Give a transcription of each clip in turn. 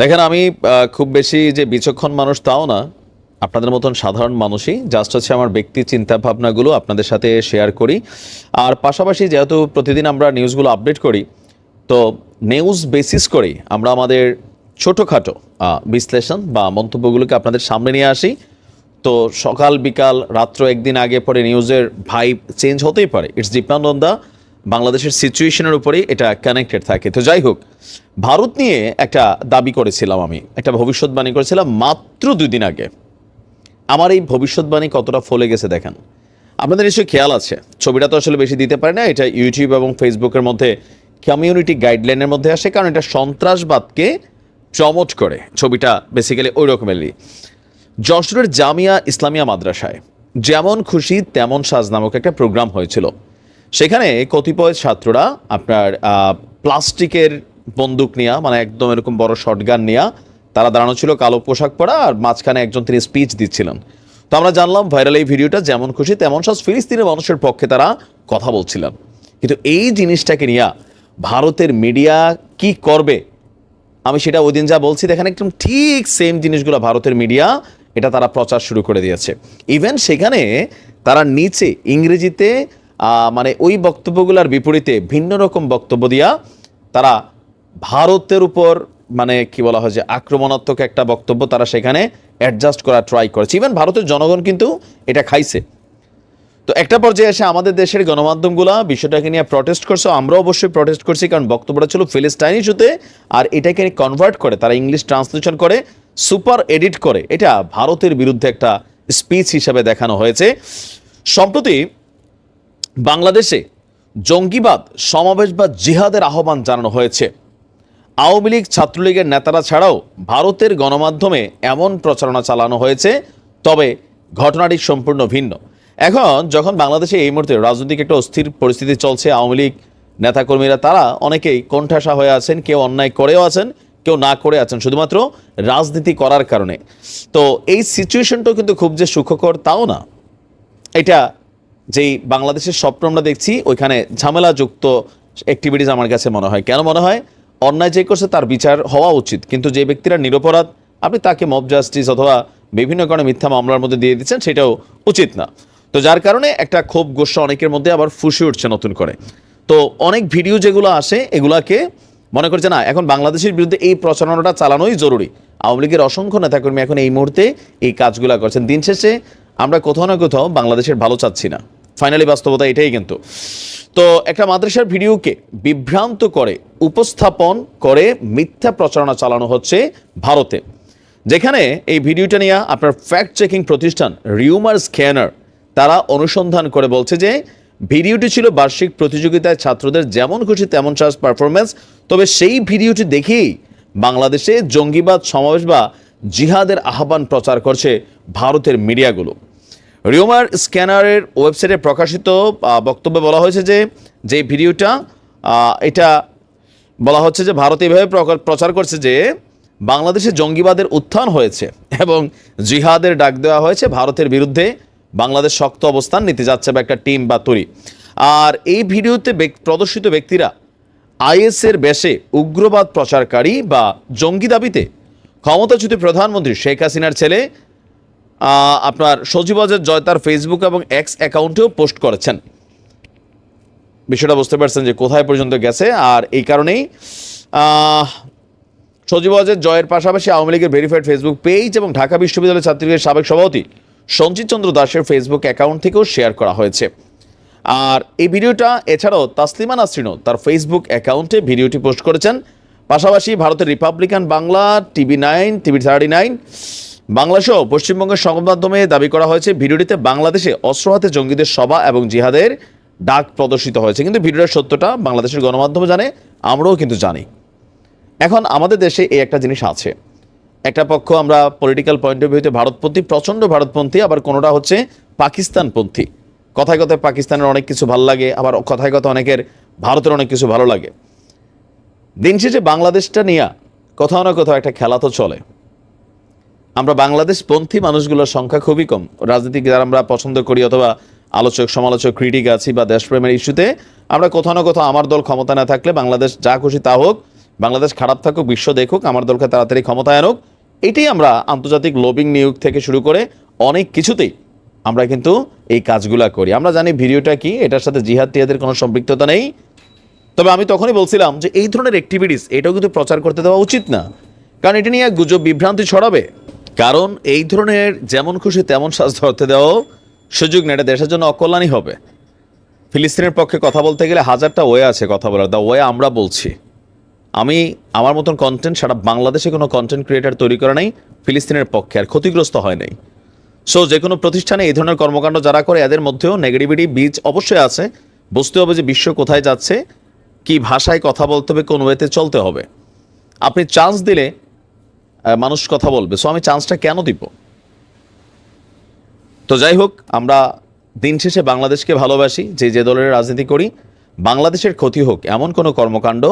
দেখেন, আমি খুব বেশি যে বিচক্ষণ মানুষ তাও না, আপনাদের মতন সাধারণ মানুষই। জাস্ট হচ্ছে আমার ব্যক্তি চিন্তা ভাবনাগুলো আপনাদের সাথে শেয়ার করি। আর পাশাপাশি যেহেতু প্রতিদিন আমরা নিউজগুলো আপডেট করি, তো নিউজ বেসিস করেই আমরা আমাদের ছোটোখাটো বিশ্লেষণ বা মন্তব্যগুলোকে আপনাদের সামনে নিয়ে আসি। তো সকাল, বিকাল, রাত্র একদিন আগে পরে নিউজের ভাইব চেঞ্জ হতেই পারে। ইটস ডিপেন্ড অন দ্য বাংলাদেশের সিচুয়েশনের উপরেই এটা কানেক্টেড থাকে। তো যাই হোক, ভারত নিয়ে একটা দাবি করেছিলাম আমি, একটা ভবিষ্যৎবাণী করেছিলাম মাত্র দুই দিন আগে। আমার এই ভবিষ্যৎবাণী কতটা ফলে গেছে দেখেন। আপনাদের নিশ্চয়ই খেয়াল আছে, ছবিটা তো আসলে বেশি দিতে পারে না, এটা ইউটিউব এবং ফেসবুকের মধ্যে কমিউনিটি গাইডলাইনের মধ্যে আসে, কারণ এটা সন্ত্রাসবাদকে প্রমোট করে, ছবিটা বেসিক্যালি ওই রকমেরই। যশোরের জামিয়া ইসলামিয়া মাদ্রাসায় যেমন খুশি তেমন সাজ নামক একটা প্রোগ্রাম হয়েছিল। সেখানে কতিপয় ছাত্ররা আপনার প্লাস্টিকের বন্দুক নিয়ে মানে একদম এরকম বড় শটগান নিয়ে, তারা দাঁড়ানো ছিল কালো পোশাক পরা আর মাঝখানে একজন তিনি স্পিচ দিচ্ছিলেন। তো আমরা জানলাম ভাইরাল এই ভিডিওটা যেমন খুশি তেমন সব ফিলিস্তিনের মানুষের পক্ষে তারা কথা বলছিলেন। কিন্তু এই জিনিসটাকে নিয়ে ভারতের মিডিয়া কি করবে? আমি সেটা ওই দিন যা বলছি, দেখেন একদম ঠিক সেম জিনিসগুলো ভারতের মিডিয়া এটা তারা প্রচার শুরু করে দিয়েছে। ইভেন সেখানে তারা নিচে, ইংরেজিতে মানে ওই বক্তব্যগুলোর বিপরীতে ভিন্ন রকম বক্তব্য দিয়া তারা ভারতের উপর মানে কি বলা হয় যে আক্রমণাত্মক একটা বক্তব্য তারা সেখানে অ্যাডজাস্ট করা ট্রাই করেছে। ইভেন ভারতের জনগণ কিন্তু এটা খাইছে। তো একটা পর্যায়ে এসে আমাদের দেশের গণমাধ্যমগুলো বিষয়টাকে নিয়ে প্রটেস্ট করছে আমরাও অবশ্যই প্রটেস্ট করছি কারণ বক্তব্যটা ছিল ফিলিস্তাইন ইস্যুতে আর এটাকে কনভার্ট করে, তারা ইংলিশ ট্রান্সলেশন করে সুপার এডিট করে। এটা ভারতের বিরুদ্ধে একটা স্পিচ হিসাবে দেখানো হয়েছে। সম্প্রতি বাংলাদেশে জঙ্গিবাদ, সমাবেশ বা জিহাদের আহ্বান জানানো হয়েছে। আওয়ামী লীগ ছাত্রলীগের নেতারা ছাড়াও ভারতের গণমাধ্যমে এমন প্রচারণা চালানো হয়েছে, তবে ঘটনাটি সম্পূর্ণ ভিন্ন। এখন যখন বাংলাদেশে এই মুহূর্তে রাজনৈতিক একটা অস্থির পরিস্থিতি চলছে, আওয়ামী লীগ নেতাকর্মীরা তারা অনেকেই কোণঠাসা হয়ে আছেন, কেউ অন্যায় করেও আছেন, কেউ না করে আছেন, শুধুমাত্র রাজনীতি করার কারণে। তো এই সিচুয়েশনটাও কিন্তু খুব যে সুখকর, তাও না। এটা যেই বাংলাদেশের স্বপ্ন আমরা দেখছি, ওইখানে ঝামেলাযুক্ত অ্যাক্টিভিটিস আমার কাছে মনে হয়। কেন মনে হয়? অন্যায় যে করছে তার বিচার হওয়া উচিত। কিন্তু যে ব্যক্তিরা নিরপরাধ, আপনি তাকে মব জাস্টিস অথবা বিভিন্ন কারণে মিথ্যা মামলার মধ্যে দিয়ে দিচ্ছেন, সেটাও উচিত না। তো যার কারণে একটা ক্ষোভ গোষ্ঠা অনেকের মধ্যে আবার ফুসে উঠছে নতুন করে। তো অনেক ভিডিও যেগুলো আসে, এগুলাকে মনে করছে, না, এখন বাংলাদেশের বিরুদ্ধে এই প্রচারণাটা চালানোই জরুরি। আওয়ামী লীগের অসংখ্য নেতাকর্মী এখন এই মুহূর্তে এই কাজগুলো করছেন। দিন শেষে আমরা কোথাও না কোথাও বাংলাদেশের ভালো চাচ্ছি না। ফাইনালি বাস্তবতা এটাই কিন্তু। তো একটা মাদ্রাসার ভিডিওকে বিভ্রান্ত করে, উপস্থাপন করে মিথ্যা প্রচারণা চালানো হচ্ছে ভারতে। যেখানে এই ভিডিওটা নিয়ে আপনার ফ্যাক্ট চেকিং প্রতিষ্ঠান রিউমার স্ক্যানার তারা অনুসন্ধান করে বলছে যে, ভিডিওটি ছিল বার্ষিক প্রতিযোগিতায় ছাত্রদের যেমন খুশি তেমন চার্জ পারফরমেন্স তবে সেই ভিডিওটি দেখেই বাংলাদেশে জঙ্গিবাদ সমাবেশ বা জিহাদের আহ্বান প্রচার করছে ভারতের মিডিয়াগুলো। রিউমার স্ক্যানারের ওয়েবসাইটে প্রকাশিত বক্তব্যে বলা হয়েছে যে যে ভিডিওটা এটা বলা হচ্ছে যে ভারত এভাবে প্রচার করছে যে বাংলাদেশে জঙ্গিবাদের উত্থান হয়েছে এবং জিহাদের ডাক দেওয়া হয়েছে ভারতের বিরুদ্ধে বাংলাদেশ শক্ত অবস্থান নিতে যাচ্ছে বা একটা টিম বা তৈরি। আর এই ভিডিওতে প্রদর্শিত ব্যক্তিরা আইএসের বেশে উগ্রবাদ প্রচারকারী বা জঙ্গি দাবিতে ক্ষমতাচ্যুত প্রধানমন্ত্রী শেখ হাসিনার ছেলে আপনার সজীবজের জয় তার ফেসবুক এবং এক্স অ্যাকাউন্টেও পোস্ট করেছেন। বিষয়টা বুঝতে পারছেন যে কোথায় পর্যন্ত গেছে আর এই কারণেই আহ, সজীব অজের জয়ের পাশাপাশি আওয়ামী লীগের ভেরিফাইড ফেসবুক পেজ এবং ঢাকা বিশ্ববিদ্যালয় ছাত্রলীগের সাবেক সভাপতি সঞ্জিত চন্দ্র দাসের ফেসবুক অ্যাকাউন্ট থেকেও শেয়ার করা হয়েছে। আর এই ভিডিওটা এছাড়াও তাসলিমা নাসরিনও তার ফেসবুক অ্যাকাউন্টে ভিডিওটি পোস্ট করেছেন। পাশাপাশি ভারতের Republican Bangla TV nine TV thirty nine বাংলাসহ পশ্চিমবঙ্গের সংবাদ মাধ্যমে দাবি করা হয়েছে, ভিডিওটিতে বাংলাদেশে অস্ত্র হাতে জঙ্গিদের সভা এবং জিহাদের ডাক প্রদর্শিত হয়েছে। কিন্তু ভিডিওর সত্যটা বাংলাদেশের গণমাধ্যম জানে, আমরাও কিন্তু জানি। এখন আমাদের দেশে এই একটা জিনিস আছে। একটা পক্ষ আমরা পলিটিক্যাল পয়েন্ট অফ ভিউতে ভারতপন্থী, প্রচণ্ড ভারতপন্থী, আবার কোনোটা হচ্ছে পাকিস্তানপন্থী। কথায় কথায় পাকিস্তানের অনেক কিছু ভালো লাগে, আবার কথায় কথা অনেকের ভারতের অনেক কিছু ভালো লাগে। দিন শেষে বাংলাদেশটা নিয়ে কোথাও না কোথাও একটা খেলা তো চলে। আমরা বাংলাদেশপন্থী মানুষগুলোর সংখ্যা খুবই কম। রাজনীতিক যারা আমরা পছন্দ করি অথবা আলোচক, সমালোচক ক্রিটিক আছি বা দেশপ্রেমের ইস্যুতে আমরা কোথাও না কোথাও আমার দল ক্ষমতা না থাকলে বাংলাদেশ যা খুশি তা হোক, বাংলাদেশ খারাপ থাকুক, বিশ্ব দেখুক, আমার দলকে তাড়াতাড়ি ক্ষমতায় আনুক, এটাই আমরা আন্তর্জাতিক লবিং নিয়োগ থেকে শুরু করে অনেক কিছুতেই আমরা কিন্তু এই কাজগুলা করি। আমরা জানি ভিডিওটা কি, এটার সাথে জিহাদ টিহাদের কোনো সম্পৃক্ততা নেই। তবে আমি তখনই বলছিলাম যে এই ধরনের অ্যাক্টিভিটিস এটাও কিন্তু প্রচার করতে দেওয়া উচিত না। কারণ এটা নিয়ে গুজব বিভ্রান্তি ছড়াবে। কারণ এই ধরনের যেমন খুশি তেমন শ্বাস ধরতে দেওয়াও সুযোগ নেই, এটা দেশের জন্য অকল্যাণই হবে। ফিলিস্তিনের পক্ষে কথা বলতে গেলে হাজারটা ওয়ে আছে কথা বলার। দা ওয়ে আমরা বলছি। আমি আমার মতন কন্টেন্ট সারা বাংলাদেশে কোনো কন্টেন্ট ক্রিয়েটার তৈরি করা নাই, ফিলিস্তিনের পক্ষে, আর ক্ষতিগ্রস্ত হয় নাই। সো যে কোনো প্রতিষ্ঠানে এই ধরনের কর্মকাণ্ড যারা করে, এদের মধ্যেও নেগেটিভিটি বীজ অবশ্যই আছে। বুঝতে হবে যে বিশ্ব কোথায় যাচ্ছে, কি ভাষায় কথা বলতে হবে, কোন ওয়েতে চলতে হবে। আপনি চান্স দিলে মানুষ কথা বলবে। সো আমি চান্সটা কেন দিব? তো যাই হোক, আমরা দিন শেষে বাংলাদেশকে ভালোবাসি, যে যে দলের রাজনীতি করি, বাংলাদেশের ক্ষতি হোক, এমন কোনো কর্মকাণ্ড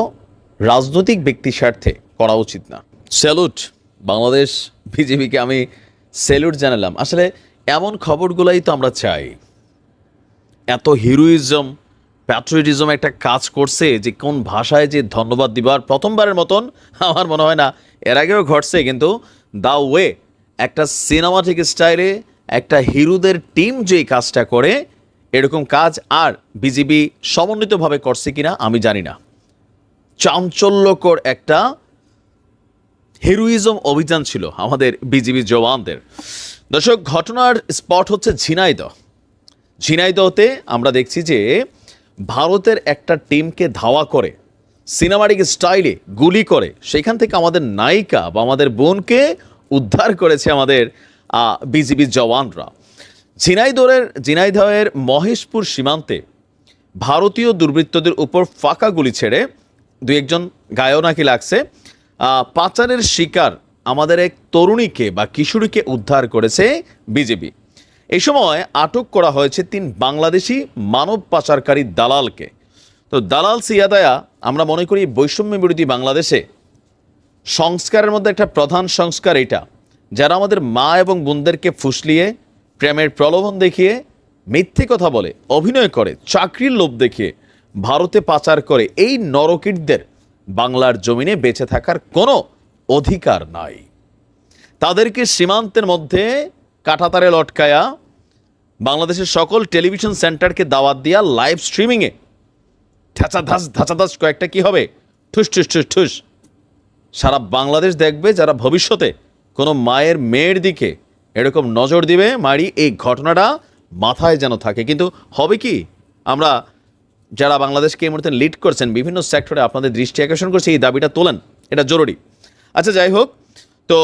রাজনৈতিক ব্যক্তি স্বার্থে করা উচিত না। স্যালুট বাংলাদেশ বিজেপিকে আমি স্যালুট জানালাম। আসলে এমন খবরগুলাই তো আমরা চাই। এত হিরোইজম প্যাট্রিয়টিজম একটা কাজ করছে যে কোন ভাষায় যে ধন্যবাদ দিবার প্রথমবারের মতন আমার মনে হয় না এর আগেও ঘটছে, কিন্তু দা ওয়ে একটা সিনেমাটিক স্টাইলে একটা হিরোদের টিম যে এই কাজটা করে, এরকম কাজ আর বিজিবি সমন্বিতভাবে করছে কিনা আমি জানি না। চাঞ্চল্যকর একটা হিরোইজম অভিযান ছিল আমাদের বিজিবি জওয়ানদের। দর্শক, ঘটনার স্পট হচ্ছে ঝিনাইদহ। ঝিনাইদহতে আমরা দেখছি যে ভারতের একটা টিমকে ধাওয়া করে সিনেমাটিক স্টাইলে গুলি করে, সেখান থেকে আমাদের নায়িকা বা আমাদের বোনকে উদ্ধার করেছে আমাদের বিজিবি জওয়ানরা। ঝিনাইদহের ঝিনাইদহের মহেশপুর সীমান্তে ভারতীয় দুর্বৃত্তদের উপর ফাঁকা গুলি ছেড়ে দুই একজন গায়েও নাকি লাগছে পাচারের শিকার আমাদের এক তরুণীকে বা কিশোরীকে উদ্ধার করেছে বিজেপি এই সময় আটক করা হয়েছে তিন বাংলাদেশি মানব পাচারকারী দালালকে। তো দালাল সিয়াদায়া আমরা মনে করি বৈষম্য বিরোধী বাংলাদেশে সংস্কারের মধ্যে একটা প্রধান সংস্কার এটা, যারা আমাদের মা এবং বোনদেরকে ফুসলিয়ে, প্রেমের প্রলোভন দেখিয়ে, মিথ্যে কথা বলে, অভিনয় করে, চাকরির লোভ দেখিয়ে ভারতে পাচার করে এই নরকিটদের বাংলার জমিনে বেঁচে থাকার কোনো অধিকার নাই। তাদেরকে সীমান্তের মধ্যে কাঁটাতারে লটকায়া, বাংলাদেশের সকল টেলিভিশন সেন্টারকে দাওয়াত দিয়া লাইভ স্ট্রিমিংয়ে ধাস ধাঁচা ধাস কয়েকটা কি হবে? ঠুস ঠুস ঠুস ঠুস। সারা বাংলাদেশ দেখবে যারা ভবিষ্যতে কোনো মায়ের মেয়ের দিকে এরকম নজর দিবে, মারি, এই ঘটনাটা মাথায় যেন থাকে। কিন্তু হবে কি? আমরা যারা বাংলাদেশকে এই মুহূর্তে লিড করছেন, বিভিন্ন সেক্টরে আপনাদের দৃষ্টি আকর্ষণ করছে, এই দাবিটা তোলেন। এটা জরুরি। আচ্ছা যাই হোক, তো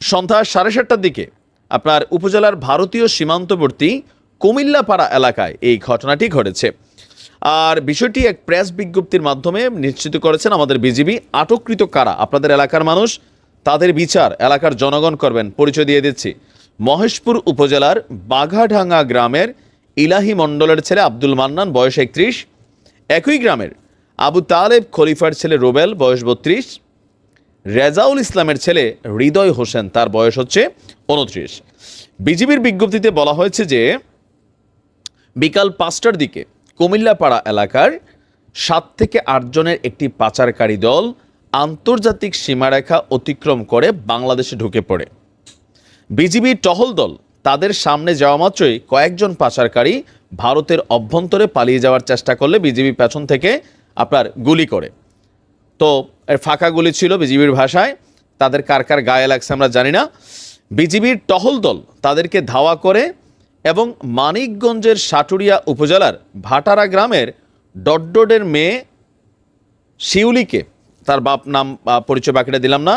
সন্ধ্যা সাড়ে সাতটার দিকে আপনার উপজেলার ভারতীয় সীমান্তবর্তী কুমিল্লাপাড়া এলাকায় এই ঘটনাটি ঘটেছে। আর বিষয়টি এক প্রেস বিজ্ঞপ্তির মাধ্যমে নিশ্চিত করেছেন আমাদের বিজিবি। আটককৃত কারা? আপনাদের এলাকার মানুষ? তাদের বিচার এলাকার জনগণ করবেন। পরিচয় দিয়ে দিচ্ছি। মহেশপুর উপজেলার বাঘাঢাঙ্গা গ্রামের ইলাহি মণ্ডলের ছেলে আব্দুল মান্নান, বয়স একত্রিশ। একই গ্রামের আবু তালেব খলিফার ছেলে রোবেল, বয়স বত্রিশ। রেজাউল ইসলামের ছেলে হৃদয় হোসেন, তার বয়স হচ্ছে উনত্রিশ বিজিবির বিজ্ঞপ্তিতে বলা হয়েছে যে, বিকাল পাঁচটার দিকে কুমিল্লাপাড়া এলাকার সাত থেকে আটজনের একটি পাচারকারী দল আন্তর্জাতিক সীমারেখা অতিক্রম করে বাংলাদেশে ঢুকে পড়ে। বিজিবি টহল দল তাদের সামনে যাওয়া মাত্রই কয়েকজন পাচারকারী ভারতের অভ্যন্তরে পালিয়ে যাওয়ার চেষ্টা করলে বিজিবি পেছন থেকে আপনার গুলি করে। তো এর ফাঁকা গুলি ছিল বিজিবির ভাষায়, তাদের কার কার গায়ে লাগছে আমরা জানি না। বিজিবির টহল দল তাদেরকে ধাওয়া করে এবং মানিকগঞ্জের সাটুরিয়া উপজেলার ভাটারা গ্রামের ডড্ডোডের মেয়ে শিউলিকে, তার বাপ নাম পরিচয় বাকিটা দিলাম না,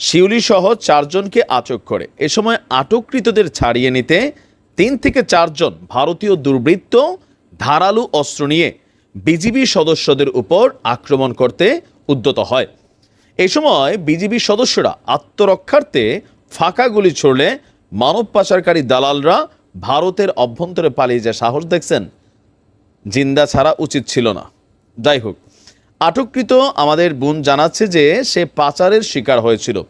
শিউলি সহ চারজনকে আটক করে। এ সময় আটককৃতদের ছাড়িয়ে নিতে তিন থেকে চারজন ভারতীয় দুর্বৃত্ত ধারালো অস্ত্র নিয়ে বিজিবি সদস্যদের উপর আক্রমণ করতে উদ্যত হয়। এ সময় বিজিবি সদস্যরা আত্মরক্ষার্থে ফাঁকা গুলি ছড়লে মানব পাচারকারী দালালরা ভারতের অভ্যন্তরে পালিয়ে যা সাহস দেখছেন? জিন্দা ছাড়া উচিত ছিল না। যাই হোক, আটককৃত আমাদের বোন জানাচ্ছে যে সে পাচারের শিকার হয়েছিল।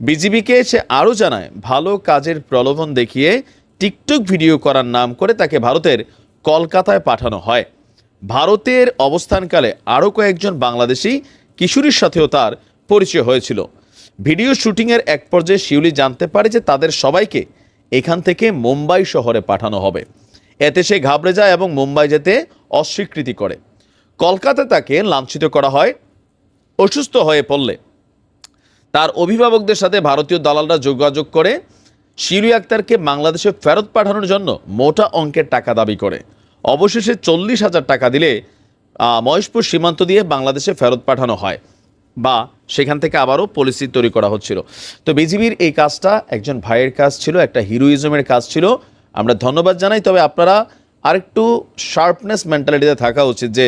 বিজিবিকে সে আরও জানায়, ভালো কাজের প্রলোভন দেখিয়ে টিকটক ভিডিও করার নাম করে তাকে ভারতের কলকাতায় পাঠানো হয়। ভারতের অবস্থানকালে আরও কয়েকজন বাংলাদেশি কিশোরীর সাথেও তার পরিচয় হয়েছিল। ভিডিও শুটিংয়ের এক পর্যায়ে শিউলি জানতে পারে যে তাদের সবাইকে এখান থেকে মুম্বাই শহরে পাঠানো হবে। এতে সে ঘাবড়ে যায় এবং মুম্বাই যেতে অস্বীকৃতি করে। কলকাতায় তাকে লাঞ্ছিত করা হয়, অসুস্থ হয়ে পড়লে। তার অভিভাবকদের সাথে ভারতীয় দালালরা যোগাযোগ করে, শিরু আক্তারকে বাংলাদেশে ফেরত পাঠানোর জন্য মোটা অঙ্কের টাকা দাবি করে। অবশেষে চল্লিশ হাজার টাকা দিলে মহেশপুর সীমান্ত দিয়ে বাংলাদেশে ফেরত পাঠানো হয়। বা সেখান থেকে আবারও পলিসি তৈরি করা হচ্ছিল। তো বিজিবির এই কাজটা একজন ভাইয়ের কাজ ছিল, একটা হিরোইজমের কাজ ছিল। আমরা ধন্যবাদ জানাই, তবে আপনারা আরেকটু শার্পনেস মেন্টালিটিতে থাকা উচিত যে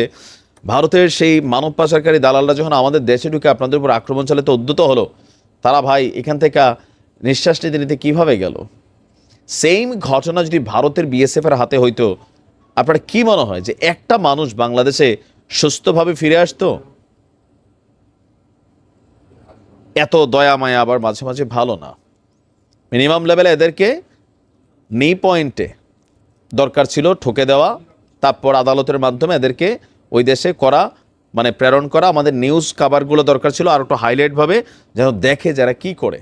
ভারতের সেই মানব পাচারকারী দালালরা যখন আমাদের দেশে ঢুকে আপনাদের উপর আক্রমণ চালাতে উদ্যত হলো, তারা ভাই এখান থেকে নিঃশ্বাস নিতে নিতে কীভাবে গেল? সেম ঘটনা যদি ভারতের বিএসএফের হাতে হইতো, আপনার কি মনে হয় যে একটা মানুষ বাংলাদেশে সুস্থভাবে ফিরে আসতো? এত দয়া মায়া আবার মাঝে মাঝে ভালো না। মিনিমাম লেভেলে এদেরকে নি পয়েন্টে দরকার ছিল ঠকে দেওয়া, তারপর আদালতের মাধ্যমে এদেরকে ওই দেশে করা মানে প্রেরণ করা। আমাদের নিউজ কাভারগুলো দরকার ছিল আর একটু হাইলাইটভাবে যেন দেখে যারা কি করে।